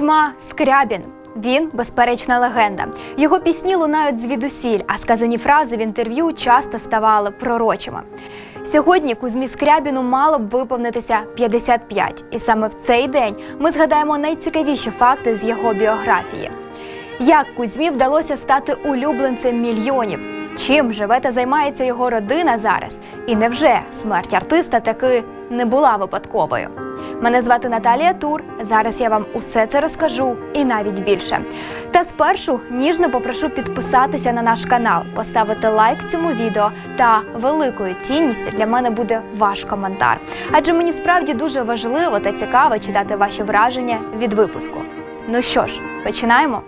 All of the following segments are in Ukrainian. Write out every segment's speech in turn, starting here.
Кузьма Скрябін. Він безперечна легенда. Його пісні лунають звідусіль, а сказані фрази в інтерв'ю часто ставали пророчими. Сьогодні Кузьмі Скрябіну мало б виповнитися 55, і саме в цей день ми згадаємо найцікавіші факти з його біографії. Як Кузьмі вдалося стати улюбленцем мільйонів? Чим живе та займається його родина зараз? І невже смерть артиста таки не була випадковою? Мене звати Наталія Тур. Зараз я вам усе це розкажу і навіть більше. Та спершу ніжно попрошу підписатися на наш канал, поставити лайк цьому відео та великою цінністю для мене буде ваш коментар. Адже мені справді дуже важливо та цікаво читати ваші враження від випуску. Ну що ж, починаємо.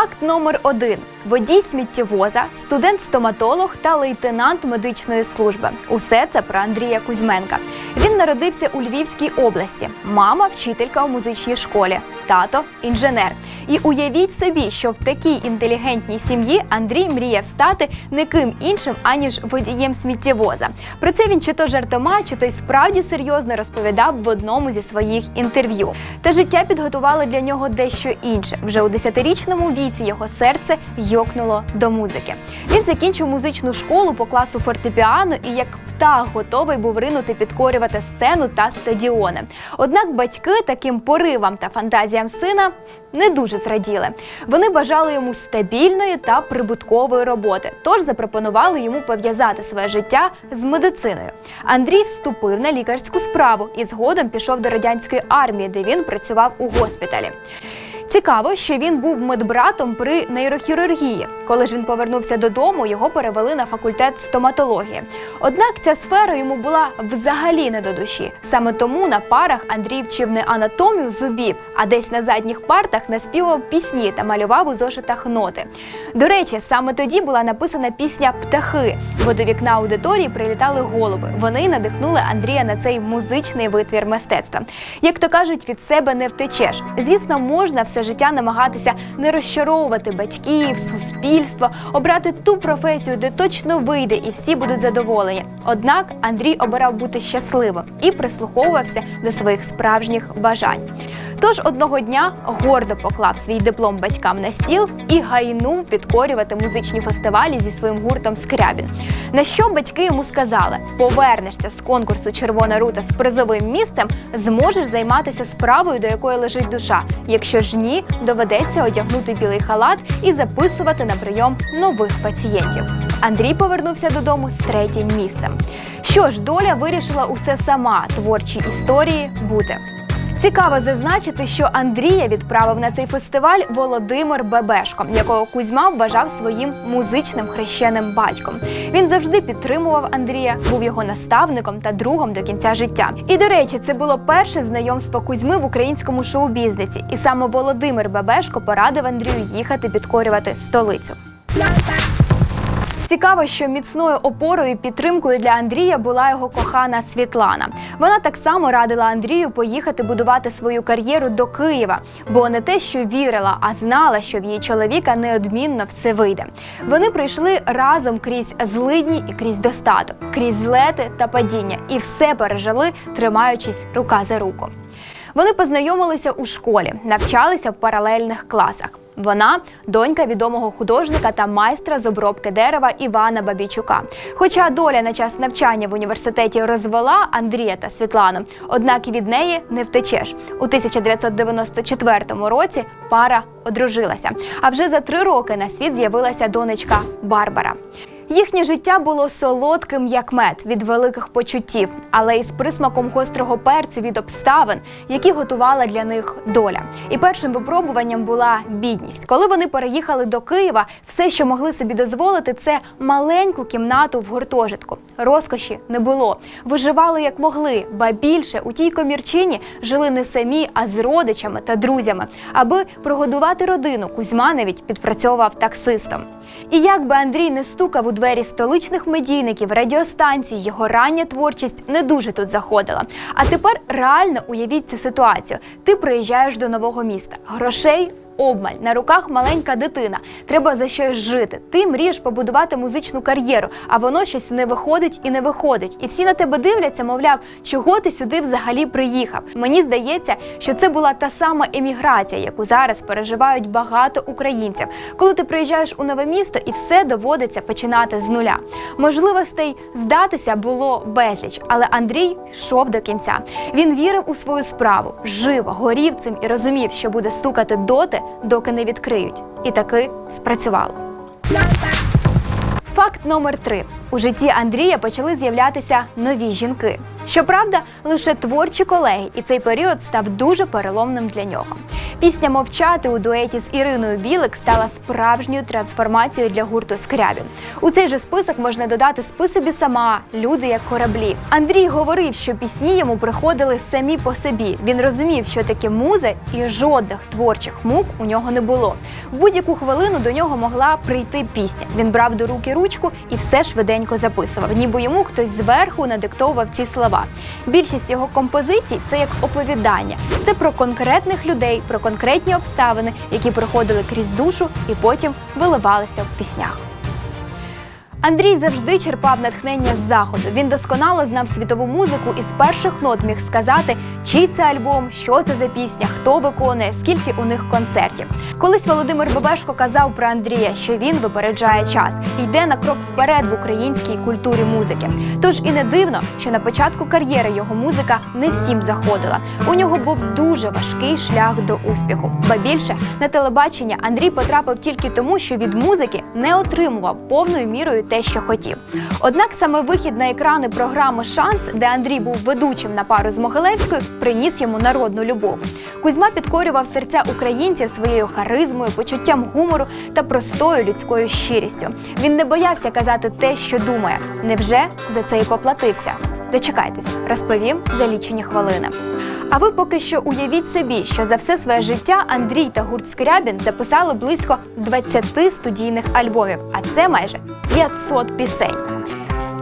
Факт номер один: водій сміттєвоза, студент-стоматолог та лейтенант медичної служби. Усе це про Андрія Кузьменка. Він народився у Львівській області. Мама вчителька у музичній школі, тато інженер. І уявіть собі, що в такій інтелігентній сім'ї Андрій мріяв стати не ким іншим, аніж водієм сміттєвоза. Про це він чи то жартома, чи то й справді серйозно розповідав в одному зі своїх інтерв'ю. Та життя підготувало для нього дещо інше. Вже у 10-річному віці його серце йокнуло до музики. Він закінчив музичну школу по класу фортепіано і як птах готовий був ринути підкорювати сцену та стадіони. Однак батьки таким поривам та фантазіям сина не дуже зраділи. Вони бажали йому стабільної та прибуткової роботи, тож запропонували йому пов'язати своє життя з медициною. Андрій вступив на лікарську справу і згодом пішов до радянської армії, де він працював у госпіталі. Цікаво, що він був медбратом при нейрохірургії. Коли ж він повернувся додому, його перевели на факультет стоматології. Однак ця сфера йому була взагалі не до душі. Саме тому на парах Андрій вчив не анатомію зубів, а десь на задніх партах наспівав пісні та малював у зошитах ноти. До речі, саме тоді була написана пісня Птахи, бо до вікна аудиторії прилітали голуби. Вони надихнули Андрія на цей музичний витвір мистецтва. Як то кажуть, від себе не втечеш. Звісно, можна все життя намагатися не розчаровувати батьків, суспільство, обрати ту професію, де точно вийде і всі будуть задоволені. Однак Андрій обирав бути щасливим і прислуховувався до своїх справжніх бажань. Тож одного дня гордо поклав свій диплом батькам на стіл і гайнув підкорювати музичні фестивалі зі своїм гуртом Скрябін. На що батьки йому сказали: повернешся з конкурсу Червона рута з призовим місцем, зможеш займатися справою, до якої лежить душа. Якщо ж ні, доведеться одягнути білий халат і записувати на прийом нових пацієнтів. Андрій повернувся додому з третім місцем. Що ж, доля вирішила усе сама творчі історії бути. Цікаво зазначити, що Андрія відправив на цей фестиваль Володимир Бебешко, якого Кузьма вважав своїм музичним хрещеним батьком. Він завжди підтримував Андрія, був його наставником та другом до кінця життя. І до речі, це було перше знайомство Кузьми в українському шоу-бізнесі. І саме Володимир Бебешко порадив Андрію їхати підкорювати столицю. Цікаво, що міцною опорою і підтримкою для Андрія була його кохана Світлана. Вона так само радила Андрію поїхати будувати свою кар'єру до Києва, бо не те, що вірила, а знала, що в її чоловіка неодмінно все вийде. Вони пройшли разом крізь злидні і крізь достаток, крізь злети та падіння, і все пережили, тримаючись рука за руку. Вони познайомилися у школі, навчалися в паралельних класах. Вона донька відомого художника та майстра з обробки дерева Івана Бабічука. Хоча доля на час навчання в університеті розвела Андрія та Світлану, однак від неї не втечеш. У 1994 році пара одружилася. А вже за три роки на світ з'явилася донечка Барбара. Їхнє життя було солодким, як мед від великих почуттів, але із присмаком гострого перцю від обставин, які готувала для них доля. І першим випробуванням була бідність. Коли вони переїхали до Києва, все, що могли собі дозволити, це маленьку кімнату в гуртожитку. Розкоші не було. Виживали як могли, ба більше у тій комірчині жили не самі, а з родичами та друзями. Аби прогодувати родину, Кузьма навіть підпрацьовував таксистом. І як би Андрій не стукав у двері столичних медійників, радіостанцій, його рання творчість не дуже тут заходила. А тепер реально уявіть цю ситуацію. Ти приїжджаєш до нового міста. Грошей обмаль, на руках маленька дитина. Треба за щось жити. Ти мрієш побудувати музичну кар'єру, а воно щось не виходить і не виходить. І всі на тебе дивляться, мовляв, чого ти сюди взагалі приїхав. Мені здається, що це була та сама еміграція, яку зараз переживають багато українців, коли ти приїжджаєш у нове місто і все доводиться починати з нуля. Можливостей здатися було безліч, але Андрій йшов до кінця. Він вірив у свою справу, жив, горів цим і розумів, що буде стукати доти, доки не відкриють. І таки спрацювало. Факт номер три: у житті Андрія почали з'являтися нові жінки. Щоправда, лише творчі колеги, і цей період став дуже переломним для нього. Пісня Мовчати у дуеті з Іриною Білик стала справжньою трансформацією для гурту Скрябін. У цей же список можна додати спи сама, люди як кораблі. Андрій говорив, що пісні йому приходили самі по собі. Він розумів, що таке муза, і жодних творчих мук у нього не було. В будь-яку хвилину до нього могла прийти пісня. Він брав до руки ручку і все швиденько записував, ніби йому хтось зверху надиктовував ці слова. Більшість його композицій це як оповідання. Це про конкретних людей, про конкретні обставини, які проходили крізь душу і потім виливалися в піснях. Андрій завжди черпав натхнення з заходу. Він досконало знав світову музику і з перших нот міг сказати, чий це альбом, що це за пісня, хто виконує, скільки у них концертів. Колись Володимир Бебешко казав про Андрія, що він випереджає час і йде на крок вперед в українській культурі музики. Тож і не дивно, що на початку кар'єри його музика не всім заходила. У нього був дуже важкий шлях до успіху. Ба більше на телебачення Андрій потрапив тільки тому, що від музики не отримував повною мірою те, що хотів. Однак саме вихід на екрани програми Шанс, де Андрій був ведучим на пару з Могилевською, приніс йому народну любов. Кузьма підкорював серця українців своєю харизмою, почуттям гумору та простою людською щирістю. Він не боявся казати те, що думає. Невже за це і поплатився? Дочекайтесь, розповім за лічені хвилини. А ви поки що уявіть собі, що за все своє життя Андрій та гурт Скрябін записали близько 20 студійних альбомів, а це майже 500 пісень.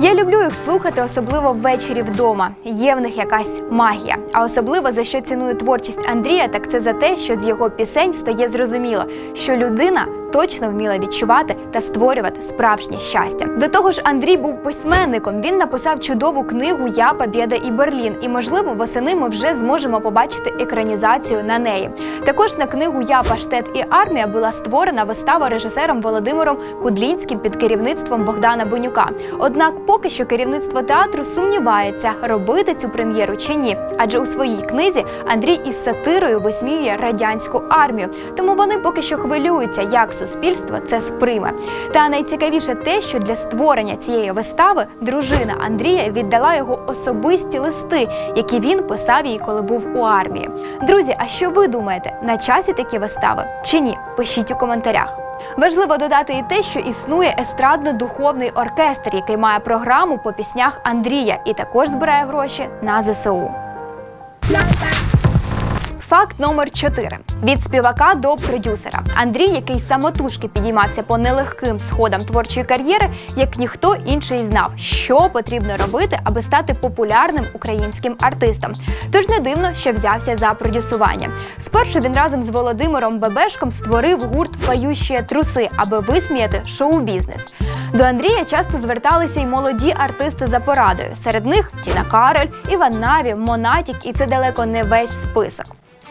Я люблю їх слухати, особливо ввечері вдома. Є в них якась магія. А особливо за що ціную творчість Андрія, так це за те, що з його пісень стає зрозуміло, що людина точно вміла відчувати та створювати справжнє щастя. До того ж, Андрій був письменником. Він написав чудову книгу Я, Побєда і Берлін. І, можливо, восени ми вже зможемо побачити екранізацію на неї. Також на книгу Я, Паштет і армія була створена вистава режисером Володимиром Кудлінським під керівництвом Богдана Бонюка. Однак, поки що керівництво театру сумнівається, робити цю прем'єру чи ні. Адже у своїй книзі Андрій із сатирою висміює радянську армію. Тому вони поки що хвилюються, як суспільство це сприйме. Та найцікавіше те, що для створення цієї вистави дружина Андрія віддала його особисті листи, які він писав їй, коли був у армії. Друзі, а що ви думаєте? На часі такі вистави чи ні? Пишіть у коментарях. Важливо додати і те, що існує естрадно-духовний оркестр, який має програму по піснях Андрія і також збирає гроші на ЗСУ. Факт номер 4. від співака до продюсера. Андрій, який самотужки підіймався по нелегким сходам творчої кар'єри, як ніхто інший знав, що потрібно робити, аби стати популярним українським артистом. Тож не дивно, що взявся за продюсування. Спершу він разом з Володимиром Бебешком створив гурт Пающі труси, аби висміяти шоу-бізнес. До Андрія часто зверталися й молоді артисти за порадою. Серед них Тіна Кароль, Іван Наві, Монатік, і це далеко не весь список.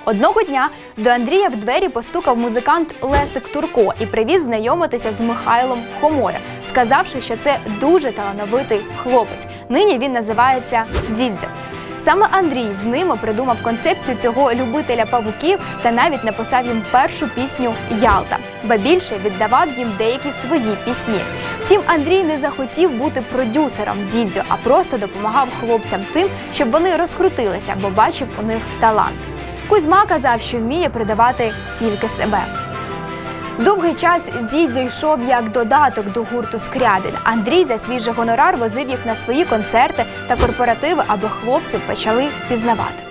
Одного дня до Андрія в двері постукав музикант Лесик Турко і привіз знайомитися з Михайлом Хоморем, сказавши, що це дуже талановитий хлопець. Нині він називається Дідзьо. Саме Андрій з ними придумав концепцію цього любителя павуків та навіть написав їм першу пісню Ялта, ба більше віддавав їм деякі свої пісні. Втім, Андрій не захотів бути продюсером Дідзьо, а просто допомагав хлопцям тим, щоб вони розкрутилися, бо бачив у них талант. Кузьма казав, що вміє придавати тільки себе. Довгий час дід йшов як додаток до гурту Скрябін. Андрій за свій же гонорар возив їх на свої концерти та корпоративи, аби хлопців почали пізнавати.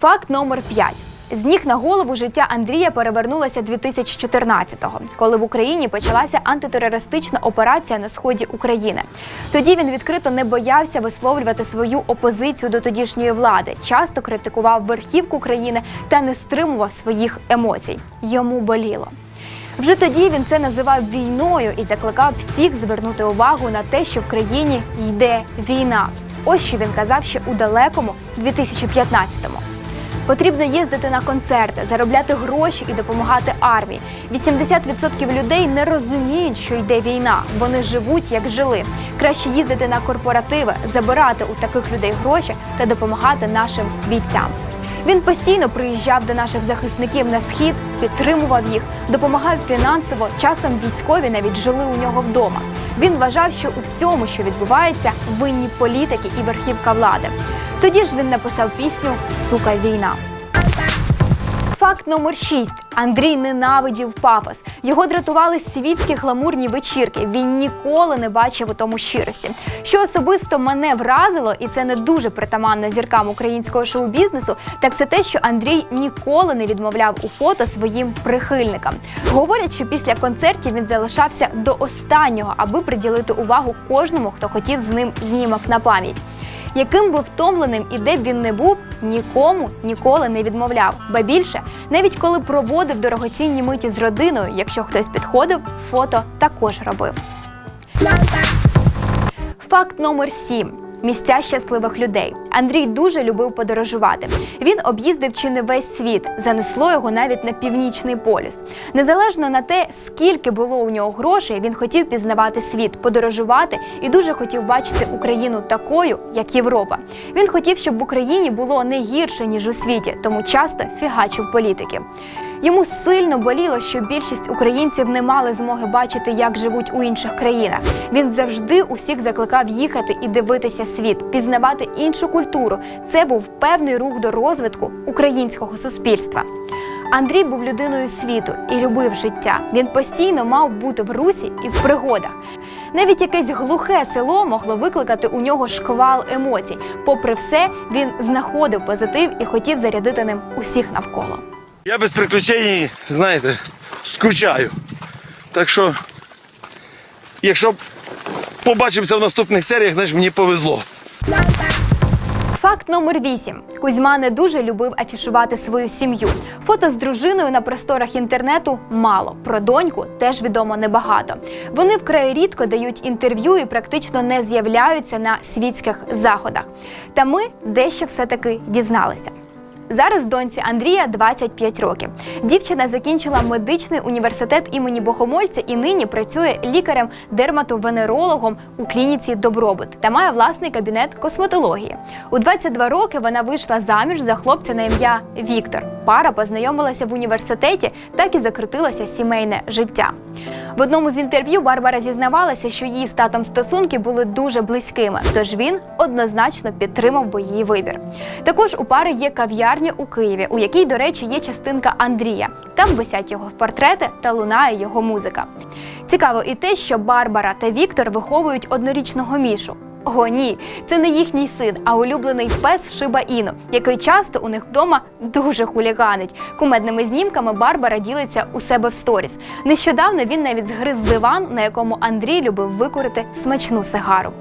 Факт номер 5. З ніг на голову життя Андрія перевернулося 2014-го, коли в Україні почалася антитерористична операція на сході України. Тоді він відкрито не боявся висловлювати свою опозицію до тодішньої влади, часто критикував верхівку країни та не стримував своїх емоцій. Йому боліло. Вже тоді він це називав війною і закликав всіх звернути увагу на те, що в країні йде війна. Ось що він казав ще у далекому 2015-му. Потрібно їздити на концерти, заробляти гроші і допомагати армії. 80% людей не розуміють, що йде війна. Вони живуть як жили. Краще їздити на корпоративи, забирати у таких людей гроші та допомагати нашим бійцям. Він постійно приїжджав до наших захисників на схід, підтримував їх, допомагав фінансово. Часом військові навіть жили у нього вдома. Він вважав, що у всьому, що відбувається, винні політики і верхівка влади. Тоді ж він написав пісню Сука війна. Факт номер 6. Андрій ненавидів пафос. Його дратували світські гламурні вечірки. Він ніколи не бачив у тому щирості. Що особисто мене вразило, і це не дуже притаманно зіркам українського шоу-бізнесу, так це те, що Андрій ніколи не відмовляв у фото своїм прихильникам. Говорять, що після концертів він залишався до останнього, аби приділити увагу кожному, хто хотів з ним знімок на пам'ять. Яким би втомленим і де б він не був, нікому ніколи не відмовляв. Ба більше, навіть коли проводив дорогоцінні миті з родиною, якщо хтось підходив, фото також робив. Факт номер 7. Місця щасливих людей. Андрій дуже любив подорожувати. Він об'їздив чи не весь світ, занесло його навіть на північний полюс. Незалежно на те, скільки було у нього грошей, він хотів пізнавати світ, подорожувати і дуже хотів бачити Україну такою, як Європа. Він хотів, щоб в Україні було не гірше ніж у світі, тому часто фігачив політики. Йому сильно боліло, що більшість українців не мали змоги бачити, як живуть у інших країнах. Він завжди усіх закликав їхати і дивитися світ, пізнавати іншу культуру. Це був певний рух до розвитку українського суспільства. Андрій був людиною світу і любив життя. Він постійно мав бути в русі і в пригодах. Навіть якесь глухе село могло викликати у нього шквал емоцій. Попри все, він знаходив позитив і хотів зарядити ним усіх навколо. Я без приключень, знаєте, скучаю. Так що, якщо побачимося в наступних серіях, значить мені повезло. Факт номер 8. Кузьма не дуже любив афішувати свою сім'ю. Фото з дружиною на просторах інтернету мало. Про доньку теж відомо небагато. Вони вкрай рідко дають інтерв'ю і практично не з'являються на світських заходах. Та ми дещо все-таки дізналися. Зараз доньці Андрія 25 років. Дівчина закінчила медичний університет імені Богомольця і нині працює лікарем-дерматовенерологом у клініці Добробут та має власний кабінет косметології. У 22 роки вона вийшла заміж за хлопця на ім'я Віктор. Пара познайомилася в університеті, так і закрутилося сімейне життя. В одному з інтерв'ю Барбара зізнавалася, що її з татом стосунки були дуже близькими, тож він однозначно підтримав би її вибір. Також у пари є кав'ярня у Києві, у якій, до речі, є частинка Андрія. Там висять його портрети та лунає його музика. Цікаво і те, що Барбара та Віктор виховують однорічного мішу. О, ні, це не їхній син, а улюблений пес Шиба Іно, який часто у них вдома дуже хуліганить. Кумедними знімками Барбара ділиться у себе в сторіс. Нещодавно він навіть згриз диван, на якому Андрій любив викурити смачну сигару.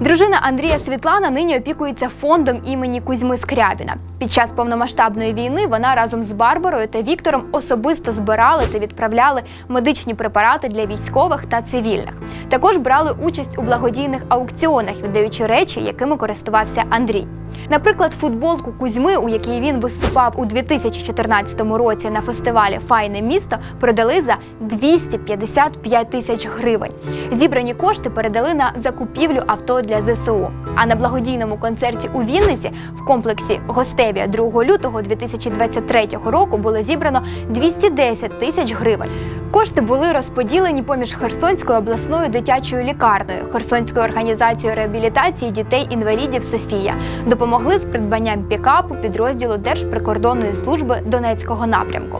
Дружина Андрія Світлана нині опікується фондом імені Кузьми Скрябіна. Під час повномасштабної війни вона разом з Барбарою та Віктором особисто збирали та відправляли медичні препарати для військових та цивільних. Також брали участь у благодійних аукціонах, віддаючи речі, якими користувався Андрій. Наприклад, футболку Кузьми, у якій він виступав у 2014 році на фестивалі Файне місто, продали за 255 тисяч гривень. Зібрані кошти передали на закупівлю авто для ЗСУ. А на благодійному концерті у Вінниці в комплексі Гостевія 2 лютого 2023 року було зібрано 210 тисяч гривень. Кошти були розподілені поміж Херсонською обласною дитячою лікарнею, Херсонською організацією реабілітації дітей-інвалідів Софія. Допомогли з придбанням пікапу підрозділу Держприкордонної служби Донецького напрямку.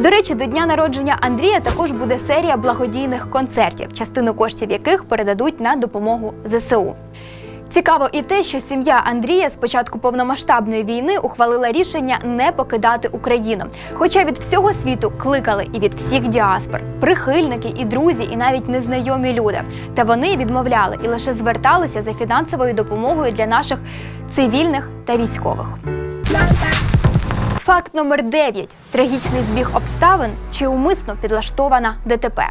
До речі, до дня народження Андрія також буде серія благодійних концертів, частину коштів яких передадуть на допомогу ЗСУ. Цікаво і те, що сім'я Андрія з початку повномасштабної війни ухвалила рішення не покидати Україну. Хоча від всього світу кликали і від всіх діаспор, прихильники і друзі, і навіть незнайомі люди. Та вони відмовляли і лише зверталися за фінансовою допомогою для наших цивільних та військових. Факт номер 9. Трагічний збіг обставин чи умисно підлаштована ДТП.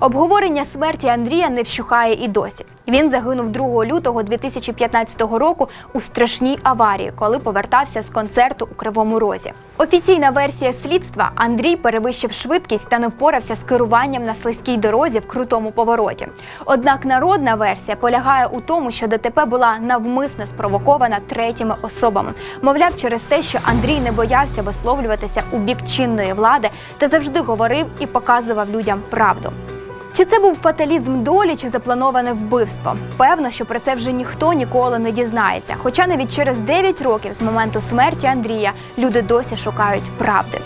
Обговорення смерті Андрія не вщухає і досі. Він загинув 2 лютого 2015 року у страшній аварії, коли повертався з концерту у Кривому Розі. Офіційна версія слідства Андрій перевищив швидкість та не впорався з керуванням на слизькій дорозі в крутому повороті. Однак народна версія полягає у тому, що ДТП була навмисно спровокована третіми особами. Мовляв, через те, що Андрій не боявся висловлюватися у бік чинної влади та завжди говорив і показував людям правду. Чи це був фаталізм долі чи заплановане вбивство? Певно, що про це вже ніхто ніколи не дізнається. Хоча навіть через 9 років з моменту смерті Андрія люди досі шукають правди.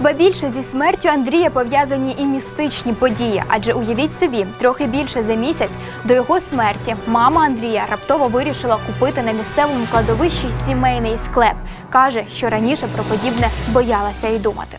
Ба більше зі смертю Андрія пов'язані і містичні події, адже уявіть собі, трохи більше за місяць до його смерті мама Андрія раптово вирішила купити на місцевому кладовищі сімейний склеп. каже, що раніше про подібне боялася й думати.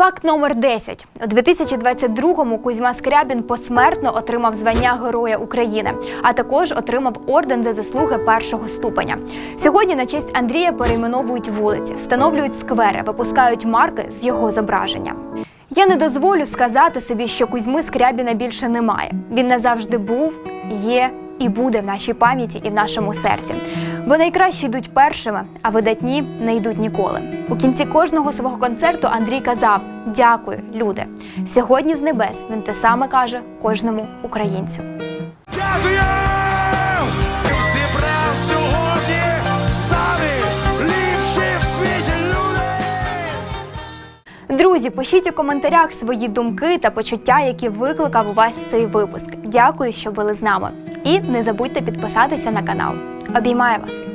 Факт номер 10. У 2022-му Кузьма Скрябін посмертно отримав звання Героя України, а також отримав орден за заслуги першого ступеня. Сьогодні на честь Андрія перейменовують вулиці, встановлюють сквери, випускають марки з його зображенням. Я не дозволю сказати собі, що Кузьми Скрябіна більше немає. Він назавжди був, є і буде в нашій пам'яті і в нашому серці. Бо найкращі йдуть першими, а видатні не йдуть ніколи. У кінці кожного свого концерту Андрій казав: Дякую, люди. Сьогодні з небес він те саме каже кожному українцю. Дякую! Друзі, пишіть у коментарях свої думки та почуття, які викликав у вас цей випуск. Дякую, що були з нами. І не забудьте підписатися на канал. Обіймаю вас!